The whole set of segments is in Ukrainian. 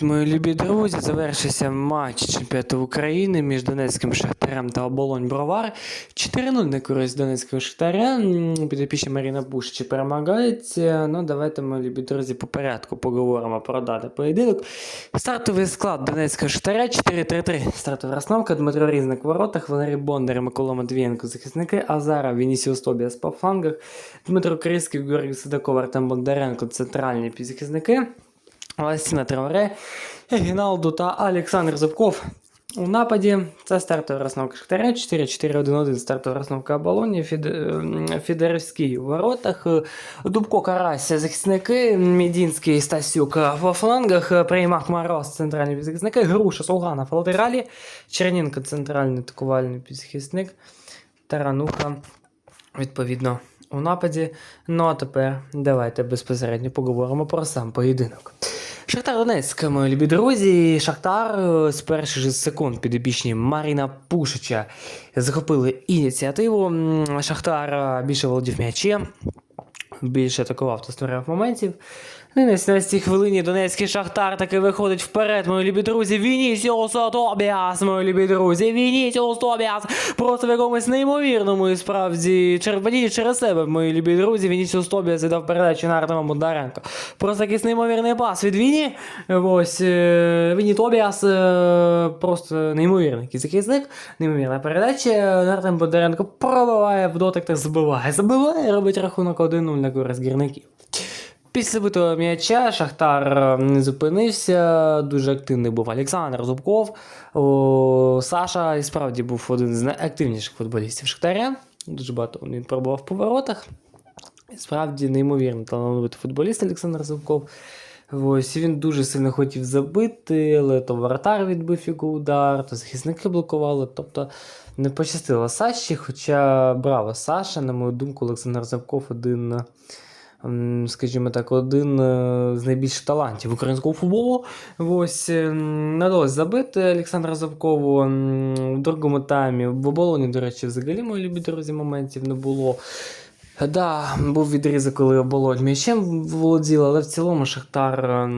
Мої любі друзі. Завершився матч чемпіонату України між Донецьким Шахтарем та Оболонь Бровар. 4-0 на користь Донецького Шахтаря. М, Маріна Бушичі перемагають. Е, Ну, давайте, мої любі друзі, по порядку поговоримо про дати поєдинок. Стартовий склад Донецького Шахтаря 4-3-3. Стартова розстановка Дмитро Різник в воротах, Валерій Бондар Микола Матвієнко захисники, Азара, Вінісіус Тобіас по флангах, Дмитро Криський, Георгій Сидаков, Артем Бондаренко центральні півзахисники. Ласіна Траоре, Гіналду та Олександр Зубков. У нападі. Це стартова розновка Шахтаря, 4-4-1-1 стартова розновка Оболоні, Фід... ем, Фідерівський у воротах, е, Дубко Карась, захисники, Мідінський, Стасюк е, во флангах, е, Приймак Мороз, центральні захисники, Груша, Солганов, в латералі, Чернінко, центральний атакувальний захисник, Тарануха, відповідно, у нападі. Ну а тепер давайте безпосередньо поговоримо про сам поєдинок. Шахтар Донецьк, мої любі друзі. Шахтар е, з перших же секунд підопічні Маріна Пушича захопили ініціативу. Шахтар е, більше володів м'ячем, більше атакував та створював моментів. І на 17 хвилині Донецький Шахтар таки виходить вперед, мої любі друзі. Вінісіус Тобіас, мої любі друзі. Вінісіус Тобіас. Просто в якомусь неймовірному і справді черпані через себе, мої любі друзі. Вінісіус Тобіас віддав передачу на Артема Бондаренко. Просто якийсь неймовірний пас від Віні. Ось е, Віні Тобіас е, просто неймовірний захисник. Неймовірна передача. Артем Бондаренко пробиває в дотик та забиває. Забиває, робить рахунок 1-0 на користь гірників. Після забитого м'яча Шахтар е, не зупинився. Дуже активний був Олександр Зубков. О, Саша і справді був один з найактивніших футболістів Шахтаря. Дуже багато він пробував по воротах. І Справді неймовірно талановитий футболіст Олександр Зубков. Ось він дуже сильно хотів забити, але то воротар відбив його удар, то захисники блокували. Тобто не пощастило Саші, хоча браво Саша, на мою думку, Олександр Зубков один скажімо так, один е, з найбільших талантів українського футболу. Ось ем, надалось забити Олександра Забкову м, в другому таймі. В оболоні, до речі, взагалі мої любі друзі моментів не було. Да, був відрізок, коли оболонь м'ячем володіла, але в цілому Шахтар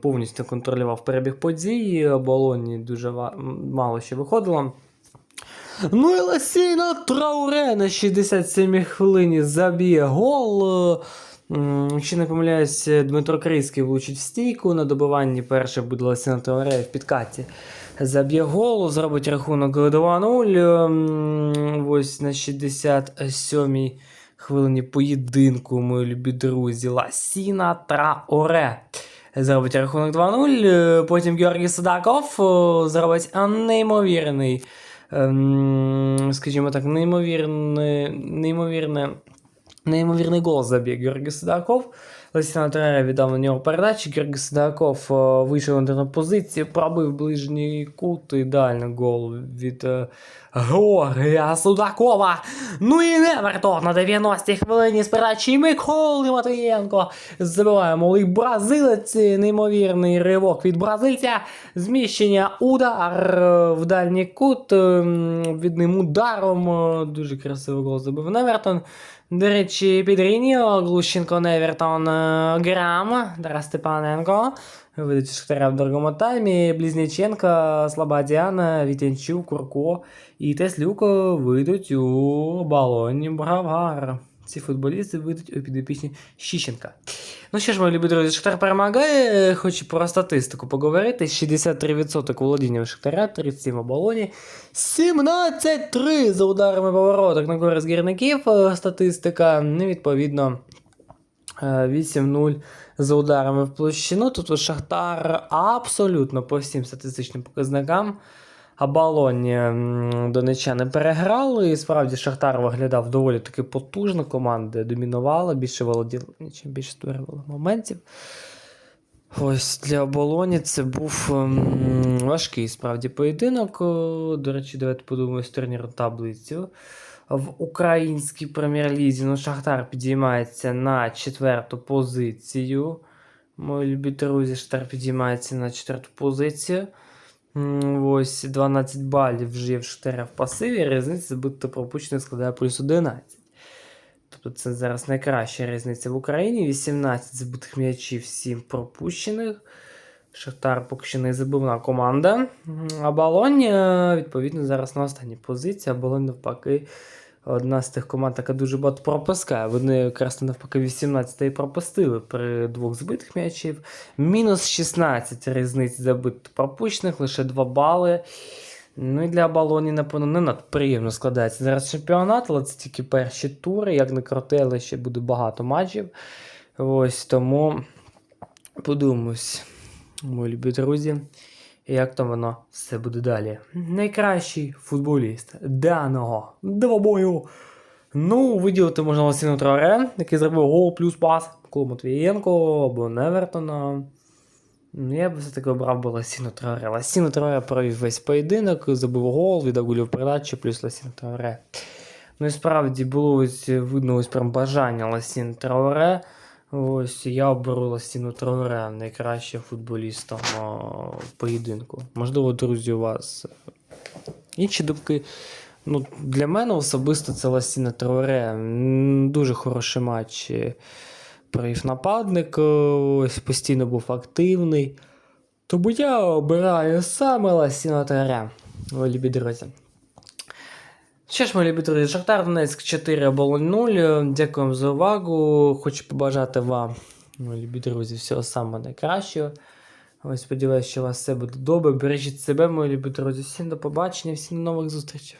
повністю контролював перебіг подій. Оболоні дуже мало ще виходило. Ну і Ласіна Трауре на 67-й хвилині заб'є гол. Е, Якщо не помиляюсь, Дмитро Крийський влучить в стійку. На добиванні перше буде Ласіна Трауре в підкаті. Заб'є гол, зробить рахунок 2-0. Ось на 67-й хвилині поєдинку, мої любі друзі. Ласіна Траоре. Зробить рахунок 2-0. Е, Потім Георгій Садаков е, зробить неймовірний ем, скажімо так, неймовірне, неймовірне, неймовірний гол забіг Георгій Сидаков. Лесіна Тренера віддав на нього передачі. Георгій Сидаков е, вийшов на позицію, пробив ближній кут, ідеальний гол від е, Георгія Судакова. Ну і Невертон на 90-й хвилині з передачі Миколи Матвієнко. Забиває малий бразилець, неймовірний ривок від бразильця. Зміщення удар е, в дальній кут відним ударом. Дуже красивий гол забив Невертон. До речі, під Рініо, Глущенко, Невертон, Грам, Тарас Степаненко. Видать Шахтаря в другому таймі. Близняченко, Слободян, Вітянчук, Курко і Теслюк вийдуть у балоні Бравар. Ці футболісти вийдуть у підопічні Щищенка. Ну що ж, мої любі друзі, Шахтар перемагає. Хочу про статистику поговорити. 63% володіння Шахтаря, 37 у балоні. 17-3 за ударами повороток на користь гірників. Статистика. Ну, відповідно, е, 8-0 за ударами в площину. Тут Шахтар абсолютно по всім статистичним показникам. Оболоні м, донечани переграли, і справді Шахтар виглядав доволі таки потужно. Команда домінувала, більше володіла, нічим більше створювала моментів. Ось для оболоні це був ем, важкий справді поєдинок. До речі, давайте подумаємо з турніру таблицю. В українській прем'єр-лізі ну, Шахтар підіймається на четверту позицію. Мої любі друзі, Шахтар підіймається на четверту позицію. Ось 12 балів вже є в Шахтаря в пасиві, різниця забитих та пропущених складає плюс 11. Тобто це зараз найкраща різниця в Україні. 18 забитих м'ячів, 7 пропущених. Шахтар поки що не забивна команда. А Болонь, е, відповідно, зараз на останній позиції, а Болонь навпаки. Одна з тих команд, яка дуже багато пропускає. Вони якраз навпаки 18 і пропустили при двох збитих м'ячів. Мінус 16 різниць забитих пропущених, лише 2 бали. Ну і для Болоні, напевно, не надто приємно складається зараз чемпіонат, але це тільки перші тури. Як не крути, але ще буде багато матчів. Ось тому подивимось, мої любі друзі, як там воно все буде далі. Найкращий футболіст даного двобою. Ну, виділити можна Лосіну Траоре, який зробив гол плюс пас Миколу Матвієнко або Невертона. Ну, я б все-таки обрав би Ласіну Траоре. Ласіну Траоре провів весь поєдинок, забив гол, віддав голів передачі, плюс Ласіну Траоре. Ну і справді було ось видно ось прям бажання Ласін Траоре. Ось я оберу Ласіну Траоре найкращим футболістом поєдинку. Можливо, друзі, у вас е, інші думки. Ну, для мене особисто це Ласіна Траоре. Дуже хороший матч. е, Провів нападник, е, ось постійно був активний. Тому я обираю саме Ласіна Траоре. Любі друзі. Що ж, мої друзі, Шахтар Донецьк 4 Болонь 0. Дякуємо за увагу. Хочу побажати вам, мої любі друзі, всього самого найкращого. Ось сподіваюся, що у вас все буде добре. Бережіть себе, мої любі друзі. Всім до побачення, всім до нових зустрічей.